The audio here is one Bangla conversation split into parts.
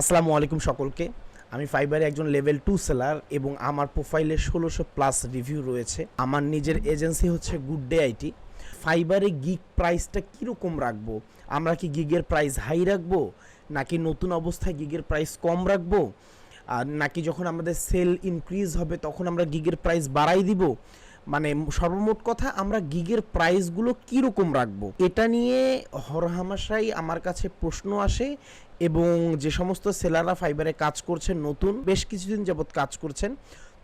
আসসালামু আলাইকুম সকলকে। আমি ফাইবারে একজন লেভেল টু সেলার এবং আমার প্রোফাইলে ষোলোশো প্লাস রিভিউ রয়েছে। আমার নিজের এজেন্সি হচ্ছে গুড ডে আইটি ফাইবারে গিগ প্রাইসটা কীরকম রাখব? আমরা কি গিগের প্রাইস হাই রাখব? নাকি নতুন অবস্থায় গিগের প্রাইস কম রাখব? আর নাকি যখন আমাদের সেল ইনক্রিজ হবে, তখন আমরা গিগের প্রাইস বাড়াই দিব? মানে সর্বমোট কথা আমরা গিগের প্রাইসগুলো কীরকম রাখব? এটা নিয়ে হরহামাশাই আমার কাছে প্রশ্ন আসে এবং যে সমস্ত সেলাররা ফাইবারে কাজ করছেন, নতুন, বেশ কিছুদিন যাবৎ কাজ করছেন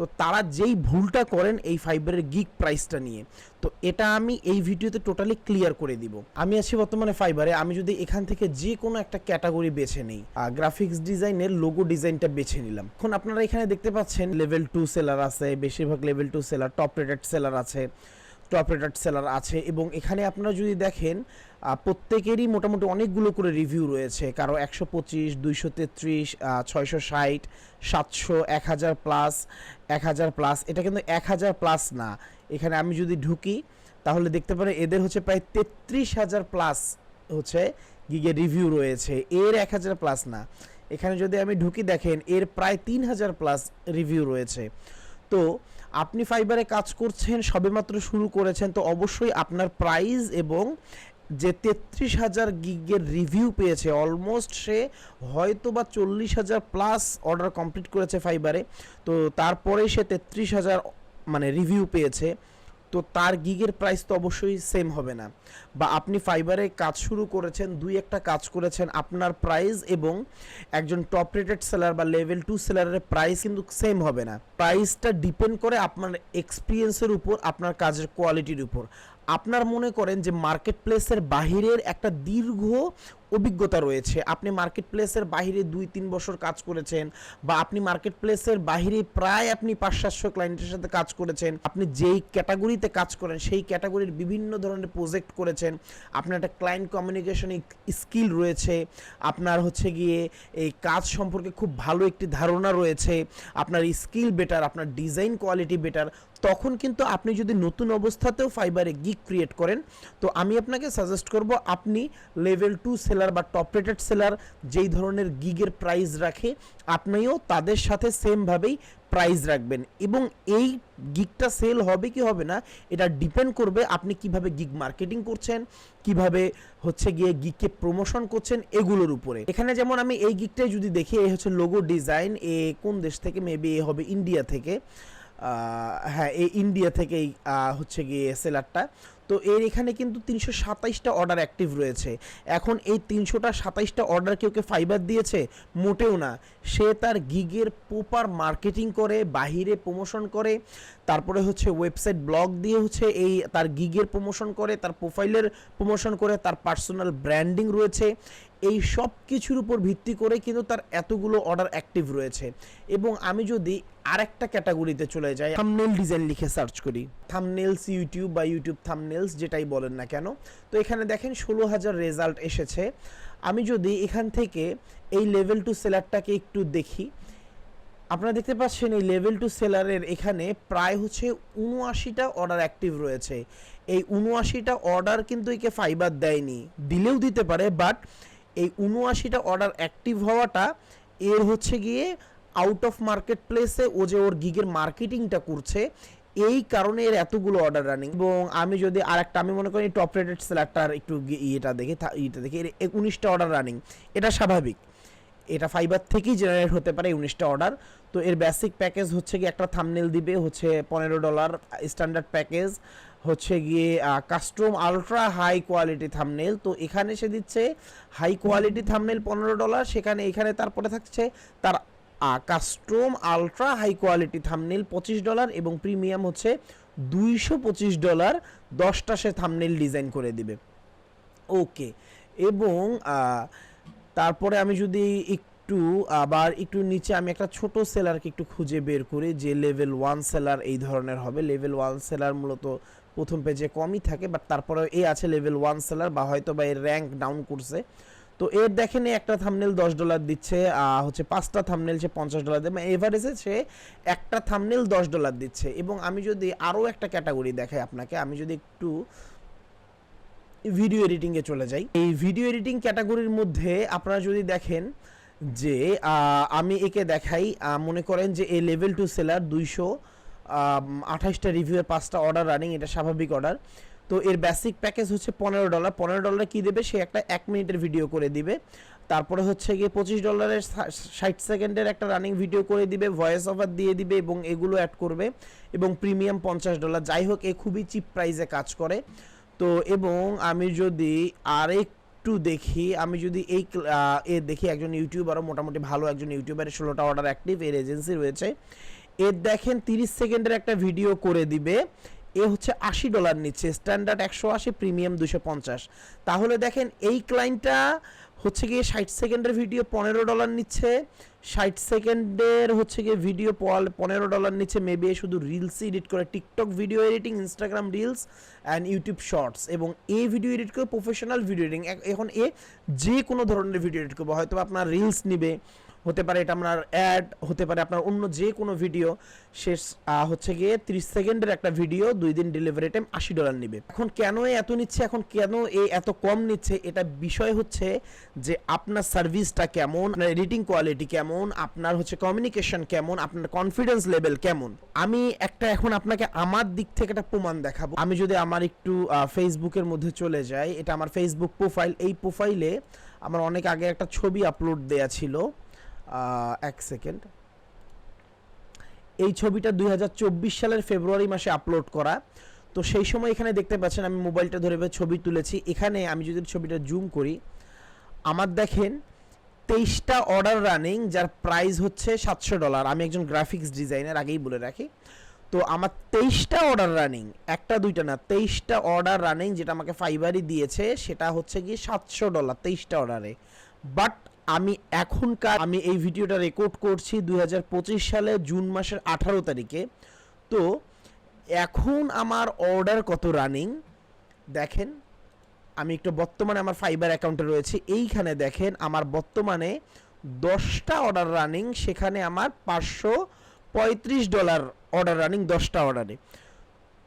তো তারা যেই ভুলটা করেন এই ফাইবারের গিক প্রাইসটা নিয়ে। তো এটা আমি এই ভিডিওতে টোটালি ক্লিয়ার করে দিব। আমি আছি বর্তমানে ফাইবারে, আমি যদি এখান থেকে যে কোনো একটা ক্যাটাগরি বেছে নেই গ্রাফিক্স ডিজাইনের লোগো ডিজাইনটা বেছে নিলাম। এখন আপনারা এখানে দেখতে পাচ্ছেন লেভেল টু সেলার আছে, বেশিরভাগ level two seller top rated seller আছে। টপ সেলার আছে এবং এখানে আপনারা যদি দেখেন প্রত্যেকেরই মোটামুটি অনেকগুলো করে রিভিউ রয়েছে। কারও একশো পঁচিশ, দুইশো তেত্রিশ ছয়শো ষাট, সাতশো, এক হাজার প্লাস এক হাজার প্লাস এটা কিন্তু এক হাজার প্লাস না। এখানে আমি যদি ঢুকি, তাহলে দেখতে পারে এদের হচ্ছে প্রায় তেত্রিশ হাজার প্লাস হচ্ছে গিগের রিভিউ রয়েছে। এর এক হাজার প্লাস না। এখানে যদি আমি ঢুকি দেখেন, এর প্রায় তিন হাজার প্লাস রিভিউ রয়েছে। তো আপনি ফাইবারে কাজ করছেন, সবেমাত্র শুরু করেছেন, তো অবশ্যই আপনার প্রাইস এবং যে তেত্রিশ হাজার গিগের রিভিউ পেয়েছে অলমোস্ট সে হয়তো বা চল্লিশ হাজার প্লাস অর্ডার কমপ্লিট করেছে ফাইবারে তো তারপরে সে তেত্রিশ হাজার মানে রিভিউ পেয়েছে। তো তার গিগের প্রাইস তো অবশ্যই সেম হবে না। বা আপনি ফাইবারে কাজ শুরু করেছেন, দুই একটা কাজ করেছেন, আপনার প্রাইস এবং একজন টপ রেটেড সেলার বা লেভেল টু সেলারের প্রাইস কিন্তু সেম হবে না। প্রাইসটা ডিপেন্ড করে আপনার এক্সপিরিয়েন্সের উপর, আপনার কাজের কোয়ালিটির উপর। আপনার মনে করেন যে মার্কেট প্লেসের বাহিরের একটা দীর্ঘ অভিজ্ঞতা রয়েছে। আপনি মার্কেট প্লেসের বাহিরে দুই, তিন বছর কাজ করেছেন বা আপনি মার্কেট প্লেসের বাহিরে প্রায় আপনি পাঁচ সাতশো ক্লায়েন্টের সাথে কাজ করেছেন, আপনি যেই ক্যাটাগরিতে কাজ করেন, সেই ক্যাটাগরির বিভিন্ন ধরনের প্রজেক্ট করেছেন, আপনার একটা ক্লায়েন্ট কমিউনিকেশন স্কিল রয়েছে, আপনার হচ্ছে গিয়ে এই কাজ সম্পর্কে খুব ভালো একটি ধারণা রয়েছে, আপনার স্কিল বেটার আপনার ডিজাইন কোয়ালিটি বেটার তখন কিন্তু আপনি যদি নতুন অবস্থাতেও ফাইবারে গিক ক্রিয়েট করেন, তো আমি আপনাকে সাজেস্ট করব আপনি লেভেল টু সেলার বা টপ রেটেড সেলার যেই ধরনের গিগের প্রাইস রাখে, আপনিও তাদের সাথে সেমভাবেই প্রাইস রাখবেন। এবং এই গিগটা সেল হবে কি হবে না, এটা ডিপেন্ড করবে আপনি কীভাবে গিগ মার্কেটিং করছেন, কীভাবে হচ্ছে গিয়ে গিগকে প্রমোশন করছেন এগুলোর উপরে। এখানে যেমন আমি এই গিগটাই যদি দেখি, এই হচ্ছে লোগো ডিজাইন এ কোন দেশ থেকে মেবি এ হবে ইন্ডিয়া থেকে হ্যাঁ এই ইন্ডিয়া থেকেই হচ্ছে গিয়ে সেলারটা তো এর এখানে কিন্তু তিনশো সাতাইশটা অর্ডার অ্যাক্টিভ রয়েছে। এখন এই তিনশোটা সাতাইশটা অর্ডার কেউ কে ফাইবার দিয়েছে? মোটেও না। সে তার গিগের প্রপার মার্কেটিং করে, বাহিরে প্রমোশন করে, তারপরে হচ্ছে ওয়েবসাইট ব্লগ দিয়ে হচ্ছে এই তার গিগের প্রমোশন করে, তার প্রোফাইলের প্রমোশন করে, তার পার্সোনাল ব্র্যান্ডিং রয়েছে। এই সব কিছুর উপর ভিত্তি করে কিন্তু তার এতগুলো অর্ডার অ্যাক্টিভ রয়েছে। এবং আমি যদি আরেকটা ক্যাটাগরিতে চলে যাই থামনেল ডিজাইন লিখে সার্চ করি। থামনেলস ইউটিউব বা ইউটিউব থামনেলস যেটাই বলেন না কেন? তো এখানে দেখেন ষোলো হাজার রেজাল্ট এসেছে। আমি যদি এখান থেকে এই লেভেল টু সেলারটাকে একটু দেখি, আপনারা দেখতে পাচ্ছেন এই লেভেল টু সেলারের এখানে প্রায় হচ্ছে উনআশিটা অর্ডার অ্যাক্টিভ রয়েছে। এই উনআশিটা অর্ডার কিন্তু একে ফাইবার দেয়নি, দিলেও দিতে পারে বাট এই উনআশিটা অর্ডার অ্যাক্টিভ হওয়াটা এর হচ্ছে গিয়ে আউট অফ মার্কেট প্লেসে ও যে ওর গিগের মার্কেটিংটা করছে এই কারণে এর এতগুলো অর্ডার রানিং এবং আমি যদি আরেকটা, আমি মনে করি টপ রেটেড সেলারটার একটু ইয়েটা দেখি ইয়েটা দেখি, এর উনিশটা অর্ডার রানিং এটা স্বাভাবিক। এটা ফাইবার থেকেই জেনারেট হতে পারে উনিশটা অর্ডার তো এর বেসিক প্যাকেজ হচ্ছে গিয়ে একটা থামনেল দিবে, হচ্ছে পনেরো ডলার স্ট্যান্ডার্ড প্যাকেজ হচ্ছে গিয়ে custom ultra high quality thumbnail তো এখানে সে দিচ্ছে হাই কোয়ালিটি থামনেল পনেরো ডলার সেখানে, এখানে তারপরে থাকছে তার custom ultra high quality thumbnail পঁচিশ ডলার এবং প্রিমিয়াম হচ্ছে দুইশো পঁচিশ ডলার, দশটা সে থামনেল ডিজাইন করে দিবে। ওকে, এবং তারপরে আমি যদি একটু, আবার একটু নিচে আমি একটা ছোট সেলারকে একটু খুঁজে বের করি যে লেভেল ওয়ান সেলার এই ধরনের হবে। লেভেল ওয়ান সেলার মূলত প্রথম পেজে কমই থাকে, বাট তারপরে এ আছে লেভেল ওয়ান সেলার বা হয়তো বা এর র্যাঙ্ক ডাউন করছে। তো এর দেখেন একটা থামনেল দশ ডলার দিচ্ছে হচ্ছে পাঁচটা থামনেল সে পঞ্চাশ ডলার দেবে। এভারেজে সে একটা থামনেল দশ ডলার দিচ্ছে। এবং আমি যদি আরও একটা ক্যাটাগরি দেখাই আপনাকে, আমি যদি একটু ভিডিও এডিটিংয়ে চলে যাই। এই ভিডিও এডিটিং ক্যাটাগরির মধ্যে আপনারা যদি দেখেন যে আমি একে দেখাই মনে করেন যে এই লেভেল টু সেলার দুইশো আঠাশটা রিভিউয়ের পাঁচটা অর্ডার রানিং এটা স্বাভাবিক অর্ডার তো এর বেসিক প্যাকেজ হচ্ছে পনেরো ডলার পনেরো ডলার কী দেবে? সে একটা এক মিনিটের ভিডিও করে দিবে। তারপরে হচ্ছে গিয়ে পঁচিশ ডলারের ষাট সেকেন্ডের একটা রানিং ভিডিও করে দিবে ভয়েস ওভার দিয়ে দিবে এবং এগুলো অ্যাড করবে এবং প্রিমিয়াম পঞ্চাশ ডলার যাই হোক, এ খুবই চিপ প্রাইসে কাজ করে। তো এবং আমি যদি আরেকটু দেখি, আমি যদি এই এ দেখি একজন ইউটিউবারও মোটামুটি ভালো একজন ইউটিউবারের ষোলোটা অর্ডার অ্যাক্টিভ এর এজেন্সি রয়েছে। এর দেখেন তিরিশ সেকেন্ডের একটা ভিডিও করে দিবে। এ হচ্ছে আশি ডলার নিচ্ছে, স্ট্যান্ডার্ড একশো আশি, প্রিমিয়াম দুশো পঞ্চাশ। তাহলে দেখেন এই ক্লায়েন্টটা হচ্ছে গিয়ে ষাট সেকেন্ডের ভিডিও পনেরো ডলার নিচ্ছে, ষাট সেকেন্ডের হচ্ছে গিয়ে ভিডিও পনেরো ডলার নিচ্ছে মেবি শুধু রিলস এডিট করে TikTok video editing Instagram reels and YouTube shorts এবং এ ভিডিও এডিট করে প্রফেশনাল ভিডিও এডিটিং এখন এ যে কোনো ধরনের ভিডিও এডিট করব হয়তো আপনার রিলস নিবে হতে পারে এটা আপনার অ্যাড হতে পারে আপনার অন্য যে কোনো ভিডিও শেষ হচ্ছে গিয়ে তিরিশ সেকেন্ডের একটা ভিডিও দুই দিন ডেলিভারি টাইম আশি ডলার নেবে। এখন কেন এত নিচ্ছে, এখন কেন এ এত কম নিচ্ছে, এটা বিষয় হচ্ছে যে আপনার সার্ভিসটা কেমন, আপনার এডিটিং কোয়ালিটি কেমন, আপনার হচ্ছে কমিউনিকেশন কেমন, আপনার কনফিডেন্স লেভেল কেমন? আমি একটা এখন আপনাকে আমার দিক থেকে একটা প্রমাণ দেখাবো। আমি যদি আমার একটু ফেসবুকের মধ্যে চলে যাই, এটা আমার ফেসবুক প্রোফাইল এই প্রোফাইলে আমার অনেক আগে একটা ছবি আপলোড দেয়া ছিল। এক সেকেন্ড। এই ছবিটা দুই হাজার চব্বিশ সালের ফেব্রুয়ারি মাসে আপলোড করা। তো সেই সময় এখানে দেখতে পাচ্ছেন, আমি মোবাইলটা ধরে ছবি তুলেছি। এখানে আমি যদি ছবিটা জুম করি, আমার দেখেন তেইশটা অর্ডার রানিং যার প্রাইস হচ্ছে সাতশো ডলার আমি একজন গ্রাফিক্স ডিজাইনার আগেই বলে রাখি। তো আমার তেইশটা অর্ডার রানিং একটা দুইটা না, তেইশটা অর্ডার রানিং যেটা আমাকে ফাইবারই দিয়েছে, সেটা হচ্ছে কি সাতশো ডলার তেইশটা অর্ডারে বাট আমি এখনকার, আমি এই ভিডিওটা রেকর্ড করছি দু হাজার পঁচিশ সালে জুন মাসের আঠারো তারিখে। তো, এখন আমার অর্ডার কত রানিং দেখেন, আমি একটু বর্তমানে আমার ফাইবার অ্যাকাউন্টে রয়েছে। এইখানে দেখেন, আমার বর্তমানে দশটা অর্ডার রানিং সেখানে আমার পাঁচশো পঁয়ত্রিশ ডলার অর্ডার রানিং দশটা অর্ডারে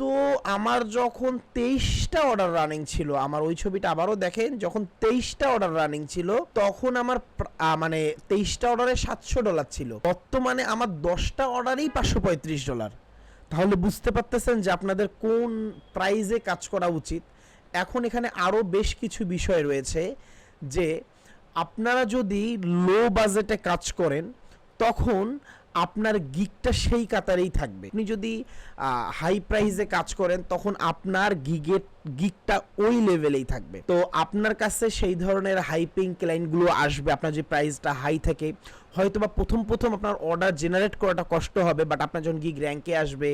তো আমার যখন তেইশটা অর্ডার রানিং ছিল, আমার ওই ছবিটা আবারও দেখেন, যখন তেইশটা অর্ডার রানিং ছিল, তখন আমার মানে তেইশটা অর্ডারে সাতশো ডলার ছিল। বর্তমানে আমার দশটা অর্ডারেই পাঁচশো পঁয়ত্রিশ ডলার তাহলে বুঝতে পারতেছেন যে আপনাদের কোন প্রাইজে কাজ করা উচিত। এখন এখানে আরও বেশ কিছু বিষয় রয়েছে যে, আপনারা যদি লো বাজেটে কাজ করেন, তখন আপনার গিগটা সেই কাতারেই থাকবে। আপনি যদি হাই প্রাইসে কাজ করেন, তখন আপনার গিগের গিকটা ওই লেভেলেই থাকবে। তো আপনার কাছে সেই ধরনের হাইপিং ক্লায়েন্টগুলো আসবে, আপনার যে প্রাইসটা হাই থাকে হয়তো বা প্রথম প্রথম আপনার অর্ডার জেনারেট করাটা কষ্ট হবে বাট আপনার যখন গিগ র্যাঙ্কে আসবে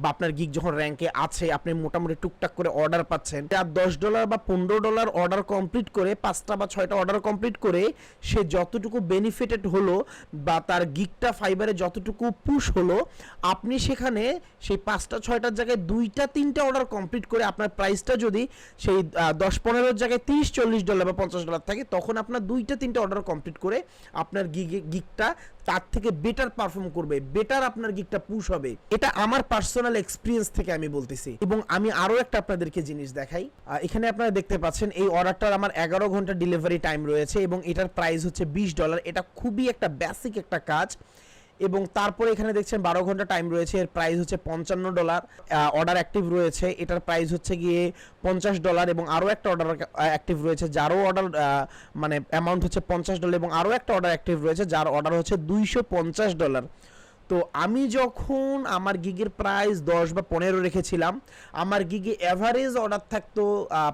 বা আপনার গিগ যখন র্যাঙ্কে আছে, আপনি মোটামুটি টুকটাক করে অর্ডার পাচ্ছেন। আর দশ ডলার বা পনেরো ডলার অর্ডার কমপ্লিট করে, পাঁচটা বা ছয়টা অর্ডার কমপ্লিট করে, সে যতটুকু বেনিফিটেড হলো বা তার গিগটা ফাইবারে যতটুকু পুশ হলো, আপনি সেখানে সেই পাঁচটা, ছয়টার জায়গায় দুইটা, তিনটা অর্ডার কমপ্লিট করে আপনার প্রাইসটা যদি সেই দশ পনেরোর জায়গায় তিরিশ, চল্লিশ ডলার বা পঞ্চাশ ডলার থাকে, তখন আপনার দুইটা, তিনটা অর্ডার কমপ্লিট করে আপনার গিগে গিগটা তার থেকে বেটার পারফর্ম করবে বেটার আপনার গিকটা পুশ হবে। এটা আমার পার্সোনাল এক্সপিরিয়েন্স থেকে আমি বলতেছি। এবং আমি আরও একটা আপনাদেরকে জিনিস দেখাই। এখানে আপনারা দেখতে পাচ্ছেন, এই অর্ডারটার আমার এগারো ঘণ্টা ডেলিভারি টাইম রয়েছে এবং এটার প্রাইস হচ্ছে বিশ ডলার এটা খুবই একটা বেসিক একটা কাজ। এবং তারপরে এখানে দেখছেন বারো ঘণ্টা টাইম রয়েছে, এর প্রাইস হচ্ছে পঞ্চান্ন ডলার অর্ডার অ্যাক্টিভ রয়েছে, এটার প্রাইস হচ্ছে গিয়ে পঞ্চাশ ডলার এবং আরও একটা অর্ডার অ্যাক্টিভ রয়েছে, যারও অর্ডার মানে অ্যামাউন্ট হচ্ছে পঞ্চাশ ডলার এবং আরও একটা অর্ডার অ্যাক্টিভ রয়েছে, যার অর্ডার হচ্ছে দুইশো পঞ্চাশ ডলার তো আমি যখন আমার গিগের প্রাইস দশ বা পনেরো রেখেছিলাম, আমার গিগে অ্যাভারেজ অর্ডার থাকতো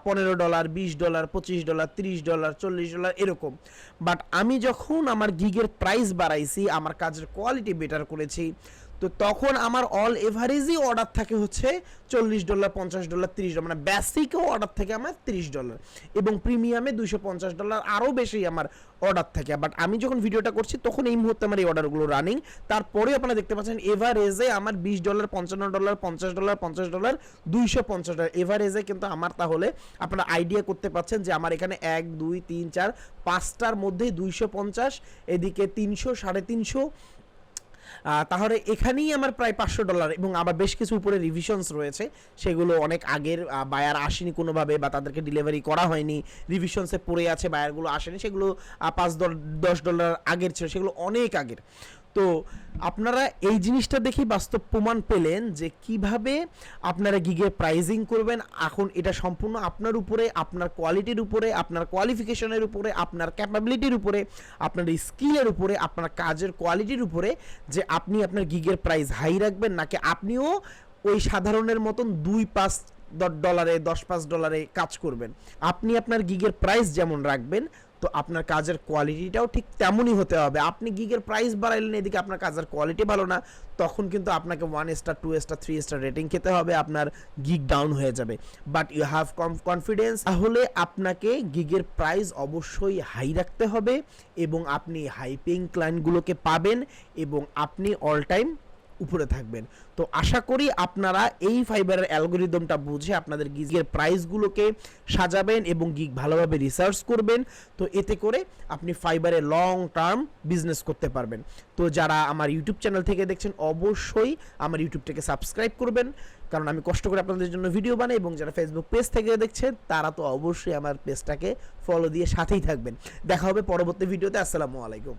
পনেরো ডলার বিশ ডলার পঁচিশ ডলার তিরিশ ডলার চল্লিশ ডলার এরকম। বাট আমি যখন আমার গিগের প্রাইস বাড়াইছি, আমার কাজের কোয়ালিটি বেটার করেছি তো তখন আমার অল এভারেজই অর্ডার থাকে হচ্ছে চল্লিশ ডলার পঞ্চাশ ডলার তিরিশ ডলার মানে বেসিকও অর্ডার থাকে আমার তিরিশ ডলার এবং প্রিমিয়ামে দুইশো পঞ্চাশ ডলার আরও বেশি আমার অর্ডার থাকে। বাট আমি যখন ভিডিওটা করছি, তখন এই মুহূর্তে আমার এই অর্ডারগুলো রানিং তারপরেও আপনারা দেখতে পাচ্ছেন এভারেজে আমার বিশ ডলার পঞ্চান্ন ডলার পঞ্চাশ ডলার পঞ্চাশ ডলার দুইশো পঞ্চাশ ডলার এভারেজে কিন্তু আমার তাহলে আপনারা আইডিয়া করতে পাচ্ছেন যে আমার এখানে এক, দুই, তিন, চার, পাঁচটার মধ্যে দুইশো পঞ্চাশ, এদিকে তিনশো, সাড়ে তিনশো তাহলে এখানেই আমার প্রায় পাঁচশো ডলার এবং আবার বেশ কিছু উপরে রিভিশনস রয়েছে। সেগুলো অনেক আগের বায়ার আসেনি কোনোভাবে বা তাদেরকে ডেলিভারি করা হয়নি। রিভিশনসে পড়ে আছে বায়ারগুলো আসেনি। সেগুলো পাঁচ দশ ডলার আগের ছিল। সেগুলো অনেক আগের। তো আপনারা এই জিনিসটা দেখেই বাস্তব প্রমাণ পেলেন যে কীভাবে আপনারা গিগের প্রাইজিং করবেন। এখন এটা সম্পূর্ণ আপনার উপরে, আপনার কোয়ালিটির উপরে, আপনার কোয়ালিফিকেশনের উপরে, আপনার ক্যাপাবিলিটির উপরে, আপনার স্কিলের উপরে, আপনার কাজের কোয়ালিটির উপরে যে আপনি আপনার গিগের প্রাইস হাই রাখবেন, নাকি আপনিও ওই সাধারণের মতন দুই পাঁচ ডলারে দশ পাঁচ ডলারে কাজ করবেন। আপনি আপনার গিগের প্রাইস যেমন রাখবেন তো আপনার কাজের কোয়ালিটিটাও ঠিক তেমনই হতে হবে। আপনি গিগের প্রাইস বাড়াইলেন, এদিকে আপনার কাজের কোয়ালিটি ভালো না, তখন কিন্তু আপনাকে one star two star three star rating খেতে হবে, আপনার গিগ ডাউন হয়ে যাবে। বাট ইউ হ্যাভ কনফিডেন্স তাহলে আপনাকে গিগের প্রাইস অবশ্যই হাই রাখতে হবে এবং আপনি হাই পেইং ক্লায়েন্টগুলোকে পাবেন এবং আপনি অল টাইম উপরে থাকবেন। তো আশা করি আপনারা এই ফাইবারের অ্যালগোরিদমটা বুঝে আপনাদের গিগের প্রাইসগুলোকে সাজাবেন এবং গিগ ভালোভাবে রিসার্চ করবেন। তো এতে করে আপনি ফাইবারে লং টার্ম বিজনেস করতে পারবেন। তো যারা আমার ইউটিউব চ্যানেল থেকে দেখছেন, অবশ্যই আমার ইউটিউবটাকে সাবস্ক্রাইব করবেন। কারণ আমি কষ্ট করে আপনাদের জন্য ভিডিও বানাই এবং যারা ফেসবুক পেজ থেকে দেখছেন, তারা তো অবশ্যই আমার পেজটাকে ফলো দিয়ে সাথেই থাকবেন। দেখা হবে পরবর্তী ভিডিওতে। আসসালামু আলাইকুম।